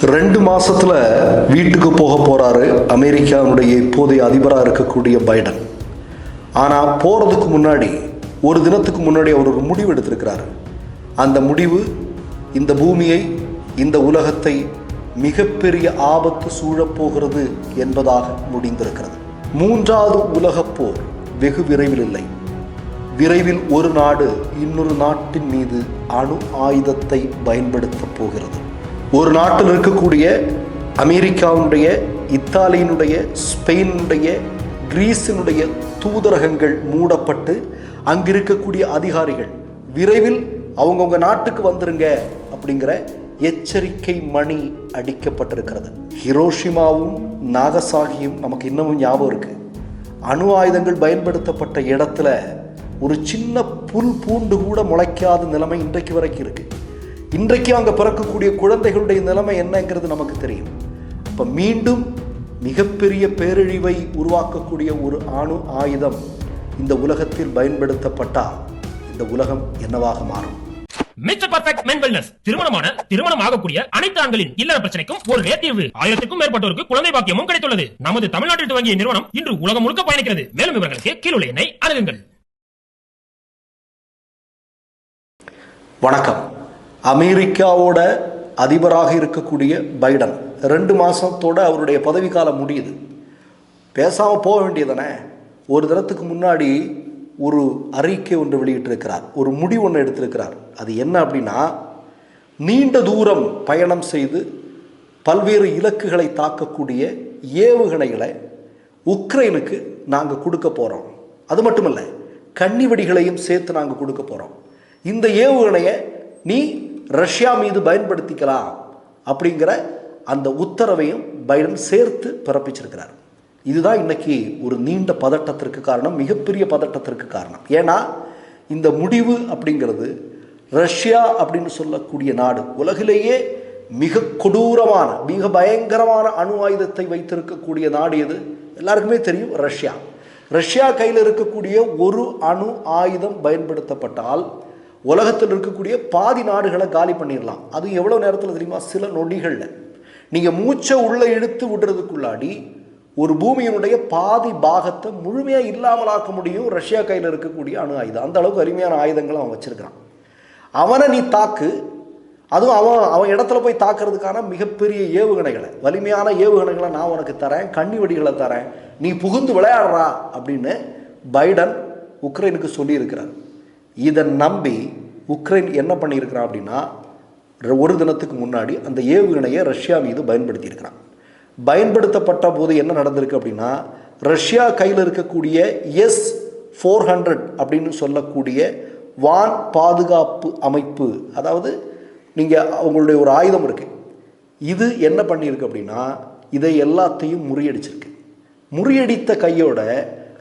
ரெண்டு மாசத்துல வீட்டுக்கு போக போறாரு. அமெரிக்காவுடைய இப்போதைய அதிபராக இருக்கக்கூடிய பைடன். ஆனா போறதுக்கு முன்னாடி ஒரு தினத்துக்கு முன்னாடி அவர் ஒரு முடிவு எடுத்திருக்கிறாரு. அந்த முடிவு இந்த பூமியை இந்த உலகத்தை மிகப்பெரிய ஆபத்து சூழப்போகிறது என்பதாக முடிந்திருக்கிறது. மூன்றாவது உலகப் போர் வெகு விரைவில் இல்லை. விரைவில் ஒரு நாடு இன்னொரு நாட்டின் மீது அணு ஆயுதத்தை பயன்படுத்தப் போகிறது. ஒரு நாட்டில் இருக்கக்கூடிய அமெரிக்காவுடைய இத்தாலியினுடைய ஸ்பெயினுடைய கிரீஸினுடைய தூதரகங்கள் மூடப்பட்டு அங்கிருக்கக்கூடிய அதிகாரிகள் விரைவில் அவங்கவுங்க நாட்டுக்கு வந்துருங்க அப்படிங்கிற எச்சரிக்கை மணி அடிக்கப்பட்டிருக்கிறது. ஹிரோஷிமாவும் நாகசாகியும் நமக்கு இன்னமும் ஞாபகம் இருக்குது அணு ஆயுதங்கள் பயன்படுத்தப்பட்ட இடத்துல ஒரு சின்ன புல் பூண்டு கூட முளைக்காத நிலைமை இன்றைக்கு வரைக்கும் இருக்குது இன்றைக்கு அங்கே பிறக்கக்கூடிய குழந்தைகளுடைய நிலைமை என்னங்கிறது நமக்கு தெரியும். அப்போ மீண்டும் மிகப்பெரிய பேரழிவை உருவாக்கக்கூடிய ஒரு அணு ஆயுதம் இந்த உலகத்தில் பயன்படுத்தப்பட்டால் இந்த உலகம் என்னவாக மாறும்? மிஸ்டர் பர்ஃபெக்ட் மென் வெல்னஸ் திருமணமான திருமணம் ஆகக்கூடிய அனைத்து ஆண்களின் இல்லற பிரச்சனைக்கும் ஒரு ஒரே தீர்வு. ஆயிரத்துக்கும் மேற்பட்டோருக்கு குழந்தை பாக்கியமும் கிடைத்துள்ளது. நமது தமிழ்நாட்டில் துவங்கிய நிறுவனம் இன்று உலகம் முழுக்க பயணிக்கிறது. மேலும் விவரங்களுக்கு கீழுள்ள எண்ணை அணுகுங்கள். வணக்கம். அமெரிக்காவோட அதிபராக இருக்கக்கூடிய பைடன். ரெண்டு மாதத்தோட அவருடைய பதவிக்காலம் முடியுது. பேசாமல் போக வேண்டியதானே ஒரு தினத்துக்கு முன்னாடி ஒரு அறிக்கை ஒன்று வெளியிட்டிருக்கிறார். ஒரு முடிவு ஒன்று எடுத்திருக்கிறார். அது என்ன அப்படின்னா நீண்ட தூரம் பயணம் செய்து பல்வேறு இலக்குகளை தாக்கக்கூடிய ஏவுகணைகளை உக்ரைனுக்கு நாங்கள் கொடுக்க போகிறோம் அது மட்டுமல்ல கன்னிவெடிகளையும் சேர்த்து நாங்கள் கொடுக்க போகிறோம் இந்த ஏவுகணையை நீ ரஷ்யா மீது பயன்படுத்திக்கலாம் அப்படிங்கிற அந்த உத்தரவையும் பைடன் சேர்த்து பிறப்பிச்சிருக்கிறார். இதுதான் இன்னைக்கு ஒரு நீண்ட பதட்டத்திற்கு காரணம் மிகப்பெரிய பதட்டத்திற்கு காரணம். ஏன்னா இந்த முடிவு அப்படிங்கிறது ரஷ்யா அப்படின்னு சொல்லக்கூடிய நாடு உலகிலேயே மிக கொடூரமான மிக பயங்கரமான அணு ஆயுதத்தை வைத்திருக்கக்கூடிய நாடு எது? எல்லாருக்குமே தெரியும் ரஷ்யா. ரஷ்யா கையில் இருக்கக்கூடிய ஒரு அணு ஆயுதம் பயன்படுத்தப்பட்டால் உலகத்தில் இருக்கக்கூடிய பாதி நாடுகளை காலி பண்ணிடலாம். அது எவ்வளோ நேரத்தில் தெரியுமா? சில நொடிகளில். நீங்கள் மூச்சை உள்ளே இழுத்து விடுறதுக்குள்ளாடி ஒரு பூமியினுடைய பாதி பாகத்தை முழுமையாக இல்லாமலாக்க முடியும். ரஷ்யா கையில் இருக்கக்கூடிய அணு ஆயுதம். அந்த அளவுக்கு அருமையான ஆயுதங்களை அவன் வச்சுருக்கிறான். அவனை நீ தாக்கு. அதுவும் அவன் அவன் இடத்துல போய் தாக்குறதுக்கான மிகப்பெரிய ஏவுகணைகளை. வலிமையான ஏவுகணைகளை நான் உனக்கு தரேன். கண்ணி வெடிகளை தரேன். நீ புகுந்து விளையாடுறா அப்படின்னு பைடன் உக்ரைனுக்கு சொல்லியிருக்கிறார். இதை நம்பி உக்ரைன் என்ன பண்ணியிருக்கிறான் அப்படின்னா ஒரு தினத்துக்கு முன்னாடி அந்த ஏவுகணையை ரஷ்யா மீது பயன்படுத்தியிருக்கிறான். பயன்படுத்தப்பட்ட போது என்ன நடந்திருக்கு அப்படின்னா ரஷ்யா கையில் இருக்கக்கூடிய எஸ் ஃபோர் ஹண்ட்ரட் அப்படின்னு சொல்லக்கூடிய வான் பாதுகாப்பு அமைப்பு அதாவது நீங்கள் அவங்களுடைய ஒரு ஆயுதம் இருக்குது இது என்ன பண்ணியிருக்கு அப்படின்னா இதை எல்லாத்தையும் முறியடிச்சிருக்கு. முறியடித்த கையோட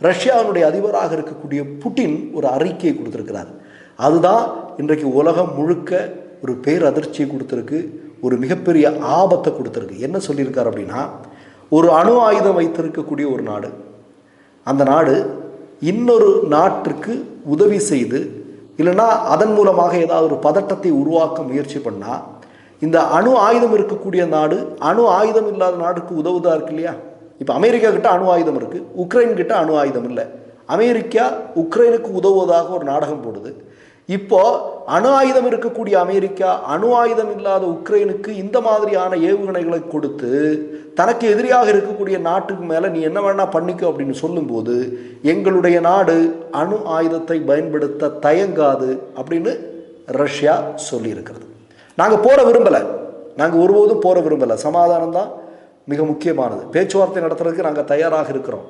ரஷ்யாவினுடைய அதிபராக இருக்கக்கூடிய புட்டின் ஒரு அறிக்கையை கொடுத்துருக்கிறார். அதுதான் இன்றைக்கு உலகம் முழுக்க ஒரு பேரதிர்ச்சியை கொடுத்துருக்கு ஒரு மிகப்பெரிய ஆபத்தை கொடுத்துருக்கு. என்ன சொல்லியிருக்கார் அப்படின்னா ஒரு அணு ஆயுதம் வைத்திருக்கக்கூடிய ஒரு நாடு. அந்த நாடு இன்னொரு நாட்டிற்கு உதவி செய்து இல்லைன்னா அதன் மூலமாக ஏதாவது ஒரு பதட்டத்தை உருவாக்க முயற்சி பண்ணால் இந்த அணு ஆயுதம் இருக்கக்கூடிய நாடு அணு ஆயுதம் இல்லாத நாடுக்கு உதவுதா இருக்கு இல்லையா? இப்போ அமெரிக்கா கிட்ட அணு ஆயுதம் இருக்குது உக்ரைன் கிட்ட அணு ஆயுதம் இல்லை. அமெரிக்கா உக்ரைனுக்கு உதவுவதாக ஒரு நாடகம் போடுது. இப்போ அணு ஆயுதம் இருக்கக்கூடிய அமெரிக்கா அணு ஆயுதம் இல்லாத உக்ரைனுக்கு இந்த மாதிரியான ஏவுகணைகளை கொடுத்து தனக்கு எதிரியாக இருக்கக்கூடிய நாட்டுக்கு மேலே நீ என்ன வேணா பண்ணிக்கோ அப்படின்னு சொல்லும்போது எங்களுடைய நாடு அணு ஆயுதத்தை பயன்படுத்த தயங்காது அப்படின்னு ரஷ்யா சொல்லியிருக்கிறது. நாங்கள் போற விரும்பலை. நாங்கள் ஒருபோதும் போற விரும்பலை. சமாதானம் தான் மிக முக்கியமானது. பேச்சுவார்த்தை நடத்துறதுக்கு நாங்கள் தயாராக இருக்கிறோம்.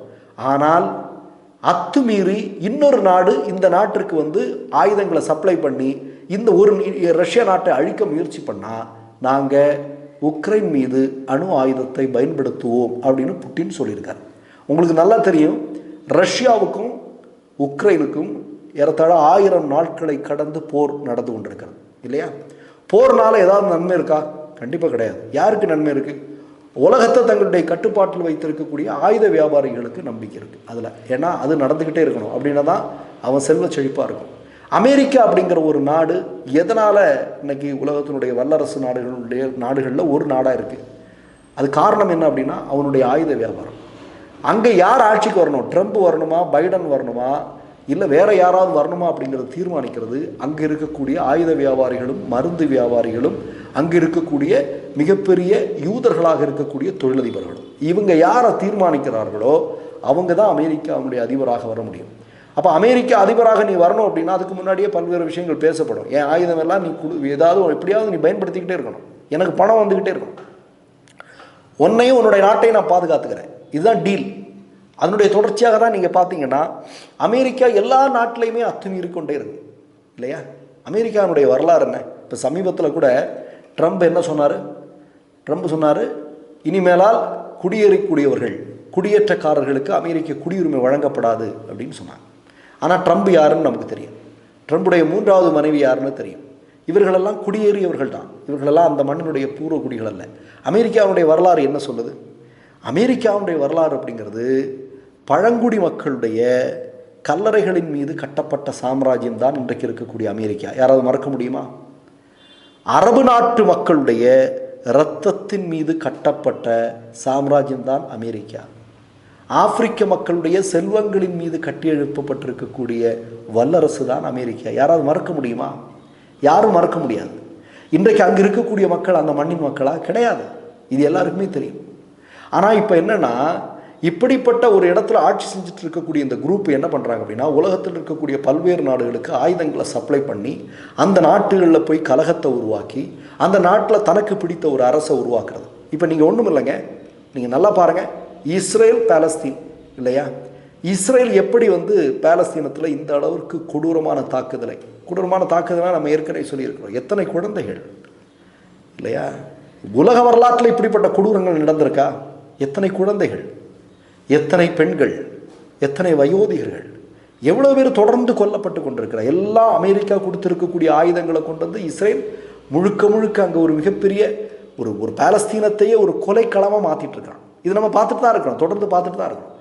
ஆனால் அத்துமீறி இன்னொரு நாடு இந்த நாட்டிற்கு வந்து ஆயுதங்களை சப்ளை பண்ணி இந்த ஒரு ரஷ்ய ரஷ்யா நாட்டை அழிக்க முயற்சி பண்ணால் நாங்கள் உக்ரைன் மீது அணு ஆயுதத்தை பயன்படுத்துவோம் அப்படின்னு புட்டின் சொல்லியிருக்கார். உங்களுக்கு நல்லா தெரியும் ரஷ்யாவுக்கும் உக்ரைனுக்கும் ஏறத்தாழ ஆயிரம் நாட்களை கடந்து போர் நடந்து கொண்டிருக்கிறது. இல்லையா? போர்னால ஏதாவது நன்மை இருக்கா? கண்டிப்பாக கிடையாது. யாருக்கு நன்மை இருக்குது உலகத்தை தங்களுடைய கட்டுப்பாட்டில் வைத்திருக்கக்கூடிய ஆயுத வியாபாரிகளுக்கு நம்பிக்கை இருக்குது அதில் ஏன்னா அது நடந்துக்கிட்டே இருக்கணும். அப்படின்னா தான் அவன் செல்வ செழிப்பாக இருக்கும். அமெரிக்கா அப்படிங்கிற ஒரு நாடு எதனால் இன்னைக்கு உலகத்தினுடைய வல்லரசு நாடுகளுடைய நாடுகளில் ஒரு நாடாக இருக்குது அது காரணம் என்ன அப்படின்னா அவனுடைய ஆயுத வியாபாரம். அங்கே யார் ஆட்சிக்கு வரணும்? ட்ரம்ப் வரணுமா? பைடன் வரணுமா? இல்லை வேற யாராவது வரணுமா அப்படிங்கிறத தீர்மானிக்கிறது அங்கே இருக்கக்கூடிய ஆயுத வியாபாரிகளும் மருந்து வியாபாரிகளும் அங்கே இருக்கக்கூடிய மிகப்பெரிய யூதர்களாக இருக்கக்கூடிய தொழிலதிபர்களும். இவங்க யாரை தீர்மானிக்கிறார்களோ அவங்க தான் அமெரிக்காவுடைய அதிபராக வர முடியும். அப்போ அமெரிக்க அதிபராக நீ வரணும் அப்படின்னா அதுக்கு முன்னாடியே பல்வேறு விஷயங்கள் பேசப்படும். என் ஆயுதம் எல்லாம் நீ கொடு ஏதாவது எப்படியாவது நீ பயன்படுத்திக்கிட்டே இருக்கணும். எனக்கு பணம் வந்துக்கிட்டே இருக்கணும். உன்னையும் உன்னுடைய நாட்டையும் நான் பாதுகாத்துக்கிறேன். இதுதான் டீல். அதனுடைய தொடர்ச்சியாக தான் நீங்கள் பார்த்தீங்கன்னா அமெரிக்கா எல்லா நாட்டிலையுமே அத்துமீறி கொண்டே இருக்கு. இல்லையா? அமெரிக்காவுடைய வரலாறு என்ன? இப்போ சமீபத்தில் கூட ட்ரம்ப் என்ன சொன்னார்? ட்ரம்ப் சொன்னார் இனிமேலால் குடியேறக்கூடியவர்கள் குடியேற்றக்காரர்களுக்கு அமெரிக்க குடியுரிமை வழங்கப்படாது அப்படின்னு சொன்னாங்க. ஆனால் ட்ரம்ப் யாருன்னு நமக்கு தெரியும். ட்ரம்புடைய மூன்றாவது மனைவி யாருன்னு தெரியும். இவர்களெல்லாம் குடியேறியவர்கள் தான். இவர்களெல்லாம் அந்த மண்ணினுடைய பூர்வ குடிகள் அல்ல. அமெரிக்காவுடைய வரலாறு என்ன சொல்லுது? அமெரிக்காவுடைய வரலாறு அப்படிங்கிறது பழங்குடி மக்களுடைய கல்லறைகளின் மீது கட்டப்பட்ட சாம்ராஜ்யம் தான் இன்றைக்கு இருக்கக்கூடிய அமெரிக்கா. யாராவது மறக்க முடியுமா? அரபு நாட்டு மக்களுடைய இரத்தத்தின் மீது கட்டப்பட்ட சாம்ராஜ்யம் தான் அமெரிக்கா. ஆப்பிரிக்க மக்களுடைய செல்வங்களின் மீது கட்டியெழுப்பப்பட்டிருக்கக்கூடிய வல்லரசு தான் அமெரிக்கா. யாராவது மறக்க முடியுமா? யாரும் மறக்க முடியாது. இன்றைக்கு அங்கே இருக்கக்கூடிய மக்கள் அந்த மண்ணின் மக்களாக கிடையாது. இது எல்லாருக்குமே தெரியும். ஆனால் இப்போ என்னென்னா இப்படிப்பட்ட ஒரு இடத்துல ஆட்சி செஞ்சுட்டு இருக்கக்கூடிய இந்த குரூப் என்ன பண்ணுறாங்க அப்படின்னா உலகத்தில் இருக்கக்கூடிய பல்வேறு நாடுகளுக்கு ஆயுதங்களை சப்ளை பண்ணி அந்த நாட்டுகளில் போய் கலகத்தை உருவாக்கி அந்த நாட்டில் தனக்கு பிடித்த ஒரு அரசை உருவாக்குறது. இப்போ நீங்கள் ஒன்றும் இல்லைங்க. நீங்கள் நல்லா பாருங்கள் இஸ்ரேல் பாலஸ்தீன் இல்லையா? இஸ்ரேல் எப்படி வந்து பாலஸ்தீனத்தில் இந்த அளவிற்கு கொடூரமான தாக்குதலை கொடூரமான தாக்குதலாக நம்ம ஏற்கனவே சொல்லியிருக்கிறோம். எத்தனை குழந்தைகள் இல்லையா? உலக வரலாற்றில் இப்படிப்பட்ட கொடூரங்கள் நடந்திருக்கா? எத்தனை குழந்தைகள்? எத்தனை பெண்கள் எத்தனை வயோதிகர்கள் எவ்வளோ பேர் தொடர்ந்து கொல்லப்பட்டு கொண்டிருக்கிறார். எல்லாம் அமெரிக்கா கொடுத்துருக்கக்கூடிய ஆயுதங்களை கொண்டு வந்து இஸ்ரேல் முழுக்க முழுக்க அங்கே ஒரு மிகப்பெரிய ஒரு ஒரு பாலஸ்தீனத்தையே ஒரு கொலைக்களமாக மாற்றிட்டு இருக்கான் இது நம்ம பார்த்துட்டு தான் இருக்கிறோம் தொடர்ந்து பார்த்துட்டு தான் இருக்கிறோம்.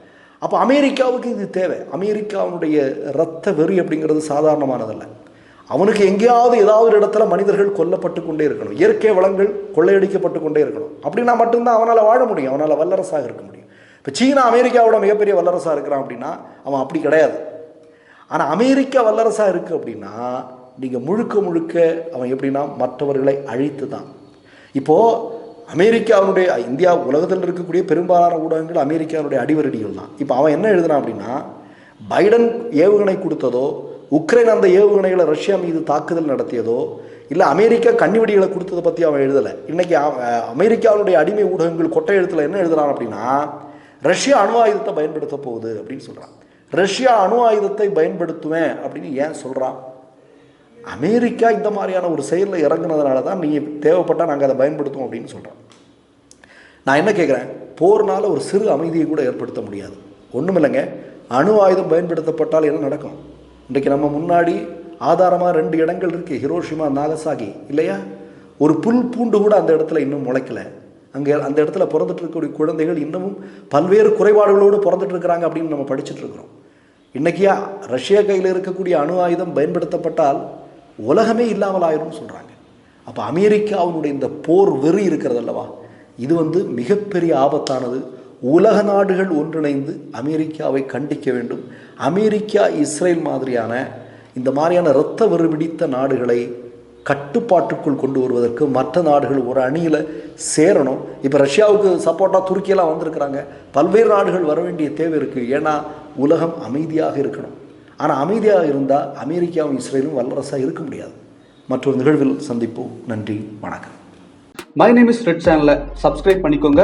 அப்போ அமெரிக்காவுக்கு இது தேவை. அமெரிக்காவுடைய ரத்த வெறி அப்படிங்கிறது சாதாரணமானதல்ல. அவனுக்கு எங்கேயாவது ஏதாவது ஒரு இடத்துல மனிதர்கள் கொல்லப்பட்டு கொண்டே இருக்கணும். இயற்கை வளங்கள் கொள்ளையடிக்கப்பட்டு கொண்டே இருக்கணும். அப்படின்னா மட்டும்தான் அவனால் வாழ முடியும். அவனால் வல்லரசாக இருக்க முடியும். இப்போ சீனா அமெரிக்காவோட மிகப்பெரிய வல்லரசாக இருக்கிறான் அப்படின்னா அவன் அப்படி கிடையாது. ஆனால் அமெரிக்கா வல்லரசாக இருக்குது அப்படின்னா நீங்கள் முழுக்க முழுக்க அவன் எப்படின்னா மற்றவர்களை அழித்து தான் இப்போது அமெரிக்காவுடைய இந்தியா உலகத்தில் இருக்கக்கூடிய பெரும்பாலான ஊடகங்கள் அமெரிக்காவுடைய அடிவரடிகள் தான் இப்போ அவன் என்ன எழுதுனான் அப்படின்னா பைடன் ஏவுகணை கொடுத்ததோ உக்ரைன் அந்த ஏவுகணைகளை ரஷ்யா மீது தாக்குதல் நடத்தியதோ இல்லை அமெரிக்கா கன்னிவெடிகளை கொடுத்ததை பற்றி அவன் எழுதலை. இன்றைக்கி அமெரிக்காவுடைய அடிமை ஊடகங்கள் கொட்டை எழுத்தில் என்ன எழுதுறான் அப்படின்னா ரஷ்யா அணு ஆயுதத்தை பயன்படுத்த போகுது அப்படின்னு சொல்கிறான் ரஷ்யா அணு ஆயுதத்தை பயன்படுத்துவேன் அப்படின்னு ஏன் சொல்கிறான் அமெரிக்கா இந்த மாதிரியான ஒரு செயலில் இறங்குனதுனால தான் நீ தேவைப்பட்டால் நாங்கள் அதை பயன்படுத்துவோம் அப்படின்னு சொல்கிறோம் நான் என்ன கேட்குறேன் போர்னால் ஒரு சிறு அமைதியை கூட ஏற்படுத்த முடியாது. ஒன்றுமில்லைங்க அணு ஆயுதம் பயன்படுத்தப்பட்டால் என்ன நடக்கும்? இன்றைக்கு நம்ம முன்னாடி ஆதாரமாக ரெண்டு இடங்கள் இருக்குது ஹிரோஷிமா நாகசாகி இல்லையா? ஒரு புல் பூண்டு கூட அந்த இடத்துல இன்னும் முளைக்கல. அங்கே அந்த இடத்துல பிறந்துட்டு இருக்கக்கூடிய குழந்தைகள் இன்னமும் பல்வேறு குறைபாடுகளோடு பிறந்துட்டு இருக்கிறாங்க அப்படின்னு நம்ம படிச்சுட்டு இருக்கிறோம் இன்றைக்கியா ரஷ்யா கையில் இருக்கக்கூடிய அணு ஆயுதம் பயன்படுத்தப்பட்டால் உலகமே இல்லாமல் ஆயிரும்னு சொல்கிறாங்க அப்போ அமெரிக்காவினுடைய இந்த போர் வெறி இருக்கிறது அல்லவா? இது வந்து மிகப்பெரிய ஆபத்தானது. உலக நாடுகள் ஒன்றிணைந்து அமெரிக்காவை கண்டிக்க வேண்டும். அமெரிக்கா இஸ்ரேல் மாதிரியான இந்த மாதிரியான இரத்த வெறுபிடித்த நாடுகளை கட்டுப்பாட்டுக்குள் கொண்டு வருவதற்கு மற்ற நாடுகள் ஒரு அணியில் சேரணும். இப்போ ரஷ்யாவுக்கு சப்போர்ட்டாக துருக்கியெல்லாம் வந்திருக்கிறாங்க. பல்வேறு நாடுகள் வர வேண்டிய தேவை இருக்குது ஏன்னா உலகம் அமைதியாக இருக்கணும். ஆனால் அமைதியாக இருந்தால் அமெரிக்காவும் இஸ்ரேலும் வல்லரசாக இருக்க முடியாது. மற்றொரு நிகழ்வில் சந்திப்போம். நன்றி. வணக்கம். மை நேம் இஸ் ரெட் சேனலை சப்ஸ்கிரைப் பண்ணிக்கோங்க.